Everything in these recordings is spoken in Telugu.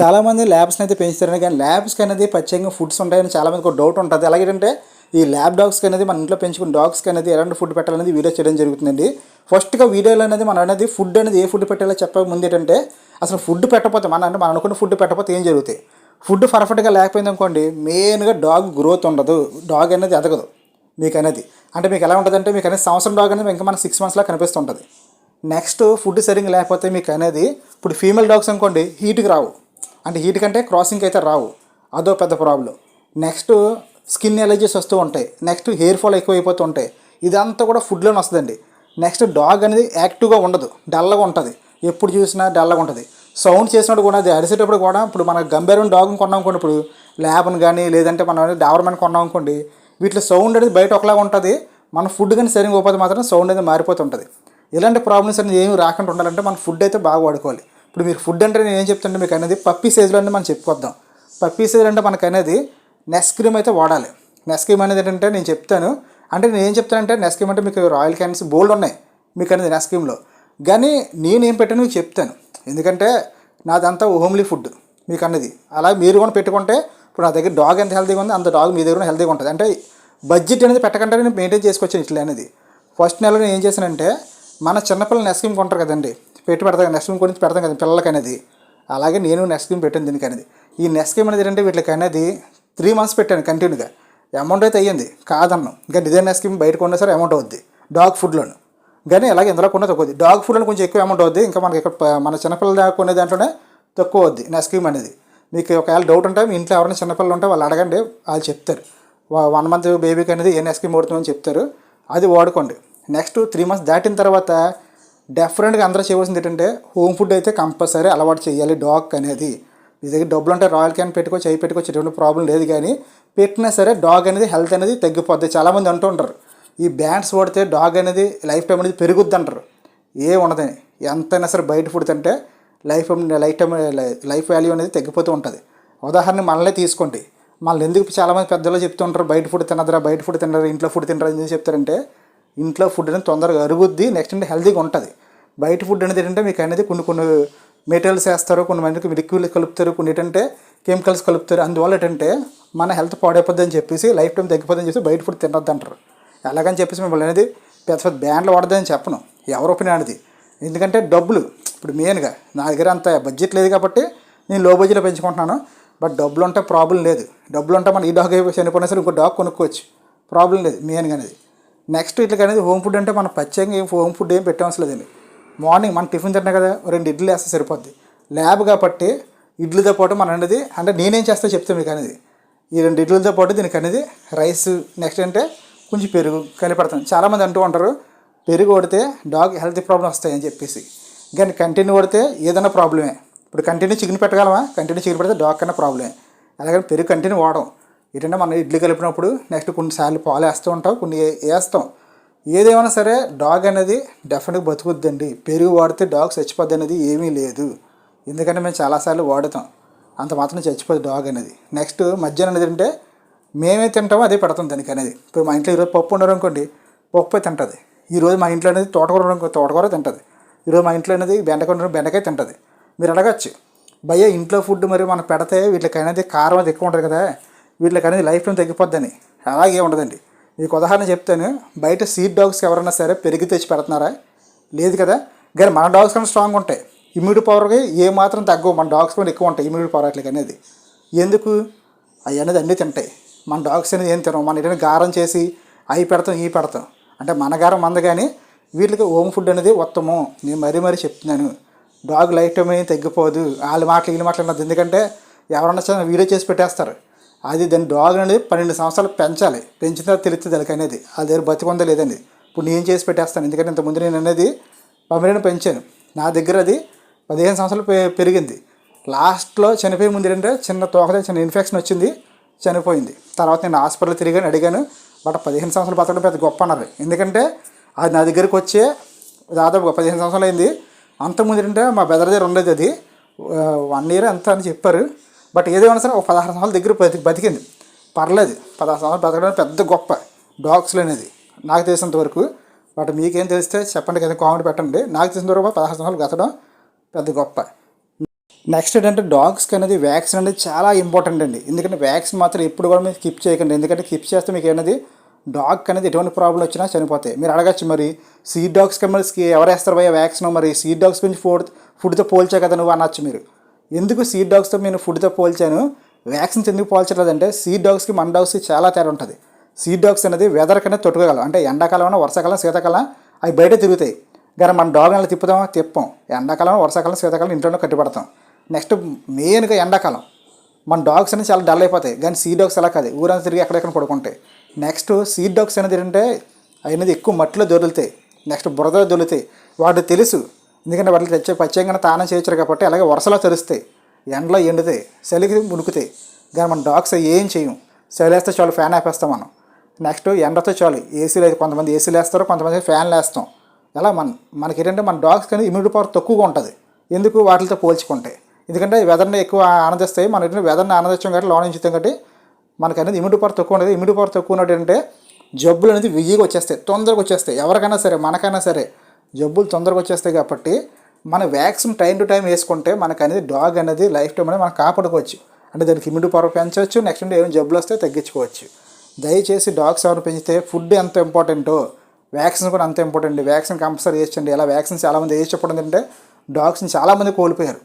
చాలామంది ల్యాబ్స్ని అయితే పెంచుతారని కానీ ల్యాబ్స్కి అనేది ప్రత్యేకంగా ఫుడ్స్ ఉంటాయని చాలామందికి ఒక డౌట్ ఉంటుంది. అలాగేంటే ఈ ల్యాబ్ డాగ్స్కి అనేది మన ఇంట్లో పెంచుకున్న డాగ్స్కి అనేది ఎలాంటి ఫుడ్ పెట్టాలనేది వీడియో చేయడం జరుగుతుందండి. ఫస్ట్గా వీడియోలో అనేది మనం అనేది ఫుడ్ అనేది ఏ ఫుడ్ పెట్టాలో చెప్పక ముందు ఏంటంటే అసలు ఫుడ్ పెట్టకపోతే మన అంటే మనం అనుకున్న ఫుడ్ పెట్టకపోతే ఏం జరుగుతాయి? ఫుడ్ పర్ఫెక్ట్గా లేకపోయింది అనుకోండి మెయిన్గా డాగ్ గ్రోత్ ఉండదు. డాగ్ అనేది ఎదగదు మీకు అనేది అంటే మీకు ఎలా ఉంటుందంటే మీకు అనేది సంవత్సరం డాగ్ అనేది ఇంకా మన సిక్స్ మంత్స్లో కనిపిస్తుంటుంది నెక్స్ట్ ఫుడ్ సరిగ్గా లేకపోతే మీకు అనేది ఇప్పుడు ఫీమేల్ డాగ్స్ అనుకోండి హీట్కి రావు. అంటే హీట్ కంటే క్రాసింగ్ అయితే రావు. అదో పెద్ద ప్రాబ్లం నెక్స్ట్ స్కిన్ ఎలర్జీస్ వస్తూ ఉంటాయి. నెక్స్ట్ హెయిర్ ఫాల్ ఎక్కువ ఉంటాయి. ఇదంతా కూడా ఫుడ్లోనే వస్తుందండి. నెక్స్ట్ డాగ్ అనేది యాక్టివ్గా ఉండదు. డల్గా ఉంటుంది. ఎప్పుడు చూసినా డల్గా ఉంటుంది. సౌండ్ చేసినప్పుడు కూడా అది అరిసేటప్పుడు కూడా ఇప్పుడు మన గంభీరం డాగ్ కొన్నాం అనుకోండి ఇప్పుడు ల్యాబ్ని కానీ లేదంటే మనం డావర్మెంట్ కొన్నాం అనుకోండి వీటిలో సౌండ్ అనేది బయట ఒకలాగా ఉంటుంది. మన ఫుడ్ కానీ సరిగ్గా పోతే మాత్రం సౌండ్ అనేది మారిపోతుంటుంది ఇలాంటి ప్రాబ్లమ్స్ అనేది ఏమి రాకుండా ఉండాలంటే మన ఫుడ్ అయితే బాగా వాడుకోవాలి. ఇప్పుడు మీరు ఫుడ్ అంటే నేను ఏం చెప్తుంటే మీకు అనేది పప్పీ సైజులో మనం చెప్పుకొద్దాం. పప్పీ సైజులు అంటే మనకు అనేది నెస్ క్రీమ్ అయితే వాడాలి. నెస్ క్రీమ్ అనేది ఏంటంటే నేను చెప్తాను. అంటే నేను ఏం చెప్తానంటే నెస్ క్రీమ్ అంటే మీకు రాయల్ క్యాన్స్ బోల్డ్ ఉన్నాయి. మీకు అనేది నెస్ క్రీమ్లో కానీ నేను ఏం పెట్టాను మీకు చెప్తాను. ఎందుకంటే నాదంతా హోమ్లీ ఫుడ్ మీకు అన్నది అలా మీరు కూడా పెట్టుకుంటే ఇప్పుడు నా దగ్గర డాగ్ ఎంత హెల్తీగా ఉంది అంత డాగ్ మీ దగ్గర హెల్తీగా ఉంటుంది. అంటే బడ్జెట్ అనేది పెట్టకుండా నేను మెయింటైన్ చేసుకొచ్చాను ఇట్లా అనేది ఫస్ట్ నెలలో నేను ఏం చేశానంటే మన చిన్నపిల్లలు నెస్ క్రీమ్ కొంటారు కదండి. పెట్టి పెడతాం నెక్స్ట్ క్రీమ్ గురించి పెడతాం కదా పిల్లలకి అనేది అలాగే నేను నెక్స్ట్ క్రీమ్ పెట్టాను దీనికి అనేది ఈ నెక్స్ట్ క్రీమ్ అనేది ఏంటంటే వీటికి అనేది త్రీ మంత్స్ పెట్టాను కంటిన్యూగా అమౌంట్ అయితే అయ్యింది కాదన్నాం. ఇంకా డిజైన్ నెక్స్ట్ క్రీమ్ బయట కొన్నా సరే అమౌంట్ అవుద్ది డాగ్ ఫుడ్లోను కానీ అలాగే ఇందులో కొన్న తక్కువ డాగ్ ఫుడ్లో కొంచెం ఎక్కువ అమౌంట్ అవుద్ది ఇంకా మనకి ఇక్కడ మన చిన్నపిల్లలు దాకా కొనే దాంట్లోనే తక్కువ అవుద్ది నెక్స్ట్ క్రీమ్ అనేది. మీకు ఒకవేళ డౌట్ ఉంటే మీ ఇంట్లో ఎవరైనా చిన్నపిల్లలు ఉంటే వాళ్ళు అడగండి వాళ్ళు చెప్తారు. వన్ మంత్ బేబీకి అనేది ఏ నెక్స్ట్ క్రీమ్ వాడుతుందని చెప్తారు. అది వాడుకోండి. నెక్స్ట్ త్రీ మంత్స్ దాటిన తర్వాత డెఫినెట్గా అందరూ చేయవలసింది ఏంటంటే హోమ్ ఫుడ్ అయితే కంపల్సరీ అలవాటు చేయాలి డాగ్ అనేది. మీ దగ్గర డబ్బులు ఉంటే రాయల్ క్యాన్ పెట్టుకో చేయి పెట్టుకోవచ్చు ఎటువంటి ప్రాబ్లం లేదు కానీ పెట్టినా సరే డాగ్ అనేది హెల్త్ అనేది తగ్గిపోద్ది. చాలామంది అంటూ ఉంటారు ఈ బ్యాండ్స్ వాడితే డాగ్ అనేది లైఫ్ టైం అనేది పెరుగుద్ది అంటారు. ఏ ఉండదని ఎంతైనా సరే బయట ఫుడ్ తింటే life life time life value అనేది తగ్గిపోతూ ఉంటుంది. ఉదాహరణ మనల్నే తీసుకోండి. మళ్ళీ ఎందుకు చాలామంది పెద్దలు చెప్తుంటారు బయట ఫుడ్ తినదురా బయట ఫుడ్ తినరు ఇంట్లో ఫుడ్ తినరు అని చెప్తారంటే ఇంట్లో ఫుడ్ అనేది తొందరగా అరుగుద్ది నెక్స్ట్ అంటే హెల్తీగా ఉంటుంది. బయట ఫుడ్ అనేది ఏంటంటే మీకు అనేది కొన్ని కొన్ని మెటీరియల్స్ వేస్తారు కొన్ని మందికి లిక్విడ్ కలుపుతారు కొన్ని ఏంటంటే కెమికల్స్ కలుపుతారు. అందువల్ల ఏంటంటే మన హెల్త్ పాడైపోద్ది అని చెప్పేసి లైఫ్ టైం తగ్గిపోద్దని చెప్పేసి చెప్పి బయట ఫుడ్ తినొద్దు అంటారు. ఎలాగని చెప్పేసి మిమ్మల్ని అనేది పెద్ద పెద్ద బ్యాండ్లు వాడదని చెప్పను. ఎవరు ఒపీనియన్ అనేది? ఎందుకంటే డబ్బులు ఇప్పుడు మెయిన్గా నా దగ్గర అంత బడ్జెట్ లేదు కాబట్టి నేను లో బడ్జెట్లో పెంచుకుంటున్నాను. బట్ డబ్బులు ఉంటే ప్రాబ్లం లేదు. డబ్బులు ఉంటే మనం ఈ డాగ్ చనిపోయినా సరే ఇంకో డాగ్ కొనుక్కోవచ్చు. ప్రాబ్లం లేదు మెయిన్గా అనేది. నెక్స్ట్ ఇట్లా అనేది హోమ్ ఫుడ్ అంటే మనం ప్రత్యేకంగా ఏం హోమ్ ఫుడ్ ఏం పెట్టవలసిన లేదండి. మార్నింగ్ మనం టిఫిన్ తింటాం కదా రెండు ఇడ్లీ వేస్తే సరిపోద్ది. ల్యాబ్ కాబట్టి ఇడ్లీతో పాటు మన అనేది అంటే నేనేం చేస్తా చెప్తాను మీకు అనేది ఈ రెండు ఇడ్లీతో పాటు దీనికి అనేది రైస్ నెక్స్ట్ అంటే కొంచెం పెరుగు కలిపెడతాను చాలామంది అంటూ ఉంటారు పెరుగు కొడితే డాగ్ హెల్త్ ప్రాబ్లమ్స్ వస్తాయని చెప్పేసి. కానీ కంటిన్యూ కొడితే ఏదైనా ప్రాబ్లమే ఇప్పుడు కంటిన్యూ చికెన్ పెట్టగలమా? కంటిన్యూ చికెన్ పెడితే డాగ్ కన్నా ప్రాబ్లమే అలాగే పెరుగు కంటిన్యూ వాడడం. ఏంటంటే మనం ఇడ్లీ కలిపినప్పుడు నెక్స్ట్ కొన్నిసార్లు పాలు వేస్తూ ఉంటాం కొన్ని ఏ- వేస్తాం. ఏదేమైనా సరే డాగ్ అనేది డెఫినెట్గా బతుకుద్దండి. పెరుగు వాడితే డాగ్ చచ్చిపోద్ది అనేది ఏమీ లేదు. ఎందుకంటే మేము చాలాసార్లు వాడుతాం. అంత మాత్రం చచ్చిపోదు డాగ్ అనేది. నెక్స్ట్ మధ్యాహ్నం అనేది అంటే మేమే తింటామో అదే పెడతాం దానికి అనేది. ఇప్పుడు మా ఇంట్లో ఈరోజు పప్పు ఉండరు అనుకోండి పప్పు తింటుంది. ఈరోజు మా ఇంట్లో అనేది తోటకూర ఉండరు తోటకూర తింటుంది. ఈరోజు మా ఇంట్లో అనేది బెండకాయ ఉండడం బెండకాయ తింటుంది. మీరు అడగచ్చు. భయ్య ఇంట్లో ఫుడ్ మరి మనం పెడితే వీటికి అనేది కారం అది ఎక్కువ ఉంటుంది కదా. వీటికి అనేది లైఫ్ టైం తగ్గిపోద్దని. అలాగే ఉండదండి. మీకు ఉదాహరణ చెప్తాను. బయట సీడ్ డాగ్స్కి ఎవరైనా సరే పెరిగి తెచ్చి పెడుతున్నారా? లేదు కదా. కానీ మన డాగ్స్ కన్నా స్ట్రాంగ్ ఉంటాయి. ఇమ్యూనిటీ పవర్కి ఏ మాత్రం తగ్గవు. మన డాగ్స్ కూడా ఎక్కువ ఉంటాయి ఇమ్యూనిటీ పవర్ అట్లకి అనేది. ఎందుకు? అవి అనేది అన్నీ తింటాయి. మన డాగ్స్ అనేది ఏం తినం మన ఏదైనా గారం చేసి అవి పెడతాం ఇవి పెడతాం. అంటే మన గారం మంద కానీ వీటికి హోమ్ ఫుడ్ అనేది ఉత్తమం. నేను మరీ మరీ చెప్తున్నాను. డాగ్ లైఫ్ టైం ఏం తగ్గిపోదు. వాళ్ళ మాటలు వీళ్ళ మాటలు అన్నది. ఎందుకంటే ఎవరన్నా సరే వీడియో చేసి పెట్టేస్తారు. అది దాని డాగ్ అనేది పన్నెండు సంవత్సరాలు పెంచాలి. పెంచిన తర్వాత తెలుస్తుంది దానికి అనేది. వాళ్ళ దగ్గర బతికుందా లేదండి. ఇప్పుడు నేను చేసి పెట్టేస్తాను. ఎందుకంటే ఇంతకుముందు నేను అనేది పమిరేను పెంచాను. నా దగ్గర అది పదిహేను సంవత్సరాలు పెరిగింది. లాస్ట్లో చనిపోయే ముందు ఏంటంటే చిన్న తోకదే చిన్న ఇన్ఫెక్షన్ వచ్చింది చనిపోయింది. తర్వాత నేను హాస్పిటల్ తిరిగాను అడిగాను బట్ పదిహేను సంవత్సరాలు బతకడం పెద్ద గొప్ప అన్నారు. ఎందుకంటే అది నా దగ్గరికి వచ్చే దాదాపు పదిహేను సంవత్సరాలు అయింది. అంతకుముందు ఏంటంటే మా బెదర్ దగ్గర ఉండేది అది. వన్ ఇయర్ ఎంత అని చెప్పారు. బట్ ఏదేమైనా సరే ఒక పదహారు సంవత్సరాల దగ్గర బతి బతికింది. పర్లేదు పదహారు సంవత్సరాలు బతకడం పెద్ద గొప్ప. డాగ్స్లు అనేది. నాకు తెలిసినంత వరకు. బట్ మీకేం తెలిస్తే చెప్పండి కదా కామెంట్ పెట్టండి. నాకు తెలిసిన వరకు పదహారు సంవత్సరాలు గతడం పెద్ద గొప్ప. నెక్స్ట్ ఏంటంటే డాగ్స్కి అనేది వ్యాక్సిన్ అనేది చాలా ఇంపార్టెంట్ అండి. ఎందుకంటే వ్యాక్సిన్ మాత్రం ఎప్పుడు కూడా మీరు స్కిప్ చేయకండి. ఎందుకంటే స్కిప్ చేస్తే మీకు అనేది డాగ్ అనేది ఎటువంటి ప్రాబ్లం వచ్చినా చనిపోతాయి. మీరు అడగచ్చు మరి సీడ్ డాగ్స్కి మరి ఎవరు వేస్తారు భయ వ్యాక్సిన్ మరి సీడ్ డాగ్స్ గురించి ఫుడ్ ఫుడ్తో పోల్చా కదా నువ్వు అనొచ్చు మీరు. ఎందుకు సీడ్ డాగ్స్తో నేను ఫుడ్తో పోల్చాను? వ్యాక్సిన్స్ ఎందుకు పోల్చలేదంటే సీడ్ డాగ్స్కి మన డాగ్స్కి చాలా తేడా ఉంటుంది. సీడ్ డాగ్స్ అనేది వెదర్ కన్నా తొట్టుకోగలం. అంటే ఎండాకాలం వర్షాకాలం శీతాకాలం అవి బయట తిరుగుతాయి. కానీ మన డాగ్ అలా తిప్పుదామా తిప్పం. ఎండాకాలం వర్షాకాలం శీతాకాలం ఇంట్లోనే కట్టుబడతాం నెక్స్ట్ మెయిన్గా ఎండాకాలం. మన డాగ్స్ అనేది చాలా డల్ అయిపోతాయి. కానీ సీ డాగ్స్ అలా కాదు. ఊరంతా తిరిగి ఎక్కడెక్కడ పడుకుంటాయి. నెక్స్ట్ సీ డాగ్స్ అనేది ఏంటంటే అనేది ఎక్కువ మట్టిలో దొరుకుతాయి. నెక్స్ట్ బురదలో దొరుకుతాయి. వాటికి తెలుసు ఎందుకంటే వాటికి తెచ్చే పచ్చంగా తానం చేయొచ్చు కాబట్టి అలాగే వరుసలో తెరుస్తాయి. ఎండలో ఎండుతాయి చలికి మునుకుతాయి. కానీ మన డాగ్స్ ఏం చేయం? చలిస్తే చాలు ఫ్యాన్ ఆపేస్తాం మనం. నెక్స్ట్ ఎండతో చాలు ఏసీలు అయితే కొంతమంది ఏసీలు వేస్తారు కొంతమంది ఫ్యాన్లు వేస్తాం ఎలా మన మనకి ఏంటంటే మన డాగ్స్ కానీ ఇమ్యూనిటీ పవర్ తక్కువగా ఉంటుంది. ఎందుకు వాటితో పోల్చుకుంటే? ఎందుకంటే వెదర్ని ఎక్కువ ఆనందిస్తాయి. మన ఏంటంటే వెదర్ని ఆనందించడం కాబట్టి లోన్ ఉంచుతాం కాబట్టి మనకి అనేది ఇమ్యూనిటీ పవర్ తక్కువ ఉంటుంది ఇమ్యూనిటీ పవర్ తక్కువ ఉన్నట్టు ఏంటంటే జబ్బులు అనేది వెయ్యిగా వచ్చేస్తాయి తొందరగా వచ్చేస్తాయి. ఎవరికైనా సరే మనకైనా సరే. జబ్బులు తొందరగా వచ్చేస్తాయి కాబట్టి మన వ్యాక్సిన్ టైం టు టైం వేసుకుంటే మనకు అనేది డాగ్ అనేది లైఫ్ టైం అనేది మనం కాపాడుకోవచ్చు. అంటే దానికి ఇమ్యూనిటీ పవర్ పెంచవచ్చు నెక్స్ట్ డే ఏమైనా జబ్బులు వస్తే తగ్గించుకోవచ్చు. దయచేసి డాగ్స్ ఎవరు పెంచితే ఫుడ్ ఎంత ఇంపార్టెంటో వ్యాక్సిన్ కూడా అంత ఇంపార్టెంట్. వ్యాక్సిన్ కంపల్సరీ వేయించండి ఇలా వ్యాక్సిన్ చాలామంది వేసి చెప్పడం ఏంటంటే డాగ్స్ని చాలామంది కోల్పోయారు.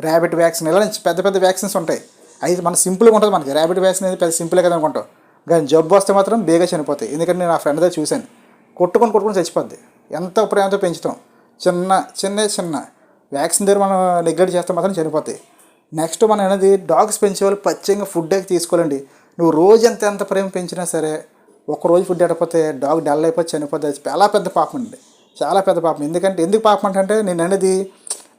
ర్యాబిట్ వ్యాక్సిన్ ఇలా పెద్ద పెద్ద వ్యాక్సిన్స్ ఉంటాయి. అయితే మన సింపుల్గా ఉంటుంది మనకి. ర్యాబిట్ వ్యాక్సిన్ అనేది పెద్ద సింపుల్ కదా అనుకుంటాం. కానీ జబ్బు వస్తే మాత్రం బేగా చనిపోతాయి. ఎందుకంటే నేను నా ఫ్రెండ్ దగ్గర చూశాను. కొట్టుకొని కొట్టుకొని చచ్చిపోద్ది. ఎంత ప్రేమతో పెంచుతాం చిన్న చిన్న చిన్న. వ్యాక్సిన్ దగ్గర మనం నెగ్లెక్ట్ చేస్తే మాత్రం చనిపోతాయి నెక్స్ట్ మనం అనేది డాగ్స్ పెంచేవాళ్ళు పచ్చంగా ఫుడ్ అయితే తీసుకోవాలండి. నువ్వు రోజు ఎంత ఎంత ప్రేమ పెంచినా సరే ఒక రోజు ఫుడ్ ఎడపోతే డాగ్ డల్ అయిపోతే చనిపోతే చాలా పెద్ద పాపం అండి. చాలా పెద్ద పాపం. ఎందుకంటే ఎందుకు పాపం అంటే నేను అనేది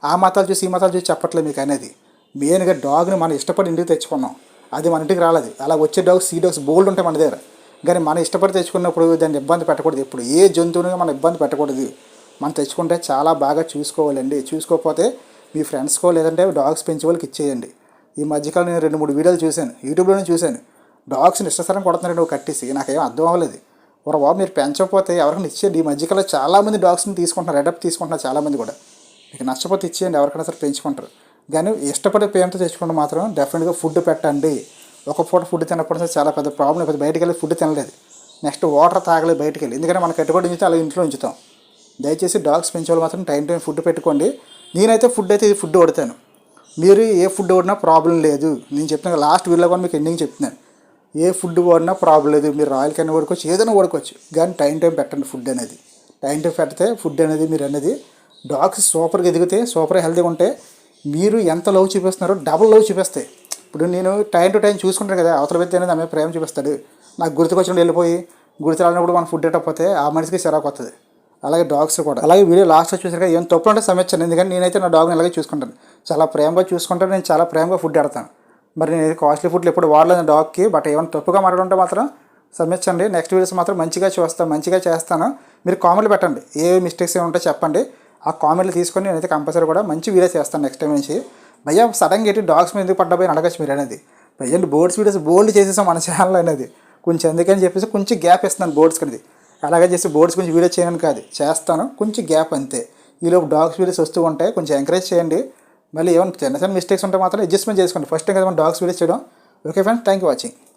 ఆ మతాలు చూసి ఈ మతాలు చూసి చెప్పట్లేదు మీకు అనేది. మెయిన్గా డాగ్ని మనం ఇష్టపడి ఇంటికి తెచ్చుకున్నాం. అది మన ఇంటికి రాలేదు. అలా వచ్చే డాగ్స్ సీ డాగ్స్ బోల్డ్ ఉంటాయి మన దగ్గర. కానీ మనం ఇష్టపడి తెచ్చుకున్నప్పుడు దాన్ని ఇబ్బంది పెట్టకూడదు. ఇప్పుడు ఏ జంతువుని మనం ఇబ్బంది పెట్టకూడదు. మనం తెచ్చుకుంటే చాలా బాగా చూసుకోవాలండి. చూసుకోకపోతే మీ ఫ్రెండ్స్కో లేదంటే డాగ్స్ పెంచే వాళ్ళకి ఇచ్చేయండి. ఈ మధ్యకాలం నేను రెండు మూడు వీడియోలు చూశాను. యూట్యూబ్లోనే చూశాను. డాగ్స్ని ఇష్టసరం కొడుతున్నారండి నువ్వు కట్టేసి. నాకేం అర్థం అవ్వలేదు. ఒక బాబు మీరు పెంచకపోతే ఎవరికైనా ఇచ్చేయండి. ఈ మధ్యకాలంలో చాలామంది డాగ్స్ని తీసుకుంటున్నారు. అడాప్ట్ తీసుకుంటున్నారు చాలామంది కూడా. మీకు నష్టపోతే ఇచ్చేయండి. ఎవరికైనా సరే పెంచుకుంటారు. కానీ ఇష్టపడే పేరుతో తెచ్చుకుంటే మాత్రం డెఫినెట్గా ఫుడ్ పెట్టండి. ఒక పూట ఫుడ్ తినకపోతే చాలా పెద్ద ప్రాబ్లం అయిపోతుంది బయటకు వెళ్ళి ఫుడ్ తినలేదు. నెక్స్ట్ వాటర్ తాగలేదు బయటికి వెళ్ళి ఎందుకంటే మనం కట్టుబడి ఉంచితే అలా ఇంట్లో ఉంచుతాం. దయచేసి డాగ్స్ పెంచేవాళ్ళు మాత్రం టైం టైం ఫుడ్ పెట్టుకోండి. నేనైతే ఫుడ్ అయితే ఫుడ్ కొడతాను మీరు ఏ ఫుడ్ వాడినా ప్రాబ్లం లేదు. నేను చెప్తున్నా లాస్ట్ వీడియోలో కూడా మీకు ఎండింగ్ చెప్తున్నాను. ఏ ఫుడ్ వాడినా ప్రాబ్లం లేదు. మీరు రాయల్ కన్నా వాడుకోవచ్చు ఏదైనా వాడుకోవచ్చు. కానీ టైం టైం పెట్టండి ఫుడ్ అనేది. టైం టైం పెడితే ఫుడ్ అనేది మీరు అనేది డాగ్స్ సూపర్గా ఎదిగితే సూపర్గా హెల్తీగా ఉంటే మీరు ఎంత లవ్ చూపిస్తున్నారో డబుల్ లవ్ చూపిస్తాయి. ఇప్పుడు నేను టైం టు టైం చూసుకుంటాను కదా అవతల వ్యక్తి అనేది ఆమె ప్రేమ చూపిస్తాడు. నాకు గుర్తుకొచ్చినప్పుడు వెళ్ళిపోయి గుర్తు రానప్పుడు మనం ఫుడ్ ఇవ్వకపోతే ఆ మనిషికి చిరాకు వస్తుంది అలాగే డాగ్స్ కూడా. అలాగే వీడియో లాస్ట్లో చూసారు ఏం తప్పు అంటే సమస్యను ఎందుకంటే నేనైతే నా డాగ్ని అలాగే చూసుకుంటాను. చాలా ప్రేమగా చూసుకుంటాను నేను చాలా ప్రేమగా ఫుడ్ పెడతాను మరి నేను కాస్ట్లీ ఫుడ్లు ఎప్పుడు వాడలేదు డాగ్కి బట్ ఏమైనా తప్పుగా మాట్లాడుంటే మాత్రం సమస్యండి నెక్స్ట్ వీడియోస్ మాత్రం మంచిగా చూస్తాను మంచిగా చేస్తాను. మీరు కామెంట్లు పెట్టండి. ఏ మిస్టేక్స్ ఏమి ఉంటే చెప్పండి. ఆ కామెంట్లు తీసుకొని నేనైతే కంపల్సరీ కూడా మంచి వీడియో చేస్తాను నెక్స్ట్ టైం నుంచి. భయ్యా సడన్గా ఎట్టి డాగ్స్ మీద ఎందుకు పడ్డపోయి అడగచ్చు మీరు అనేది? భయ్యండి బోర్డ్స్ వీడియోస్ బోల్డ్ చేసేసాం మన ఛానల్ అనేది. కొంచెం ఎందుకని చెప్పేసి కొంచెం గ్యాప్ ఇస్తున్నాను బోర్డ్స్ అనేది అలాగే చేసి బోర్డ్స్ కొంచెం వీడియో చేయను కాదు చేస్తాను. కొంచెం గ్యాప్ అంతే. ఈలోపు డాగ్స్ వీడియోస్ వస్తూ ఉంటాయి. కొంచెం ఎంకరేజ్ చేయండి. మళ్ళీ ఏమైనా చిన్న చిన్న మిస్టేక్స్ ఉంటే మాత్రం అడ్జస్ట్మెంట్ చేసుకోండి. ఫస్ట్ టైం కదా మనం డాగ్స్ వీడియోస్ చేయడం. Okay friends thank you watching